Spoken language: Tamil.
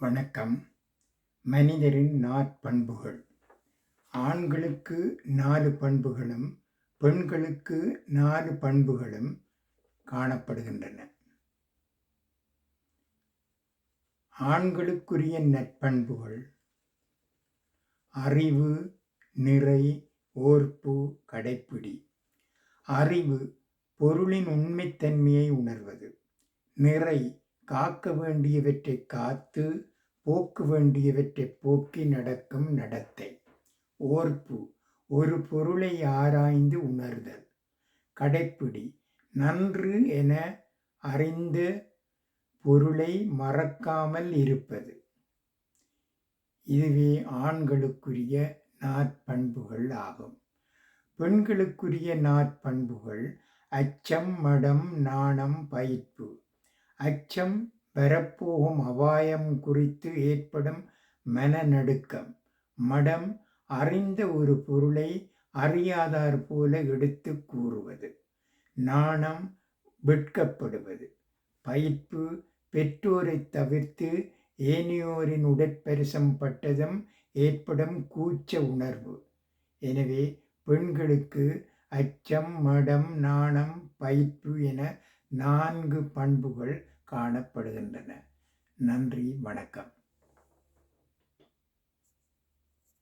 வணக்கம். மனிதரின் நாற்பண்புகள் ஆண்களுக்கு நாலு பண்புகளும் பெண்களுக்கு நாலு பண்புகளும் காணப்படுகின்றன. ஆண்களுக்குரிய நற்பண்புகள். அறிவு நிறை ஓர்ப்பு கடைப்பிடி. அறிவு பொருளின் உண்மைத்தன்மையை உணர்வது. நிறை காக்க வேண்டியவற்றை காத்து போக்கு வேண்டியவற்றை போக்கி நடக்கும் நடத்தை. ஓர்ப்பு ஒரு பொருளை ஆராய்ந்து உணர்தல். கடைப்பிடி நன்று என அறிந்த பொருளை மறக்காமல் இருப்பது. இதுவே ஆண்களுக்குரிய நாற்பண்புகள் ஆகும். பெண்களுக்குரிய நாற்பண்புகள் அச்சம் மடம் நாணம் பயிர்ப்பு அச்சம் வரப்போகும் அபாயம் குறித்து ஏற்படும் மனநடுக்கம். மடம் அறிந்த ஒரு பொருளை அறியாதார் போல எடுத்து கூறுவது. நாணம் வெட்கப்படுவது. பயிர்ப்பு பெற்றோரை தவிர்த்து ஏனையோரின் உடற்பரிசம் பட்டதும் ஏற்படும் கூச்ச உணர்வு. எனவே பெண்களுக்கு அச்சம் மடம் நாணம் பயிர்ப்பு என நான்கு பண்புகள் காணப்படுகின்றன. நன்றி வணக்கம்.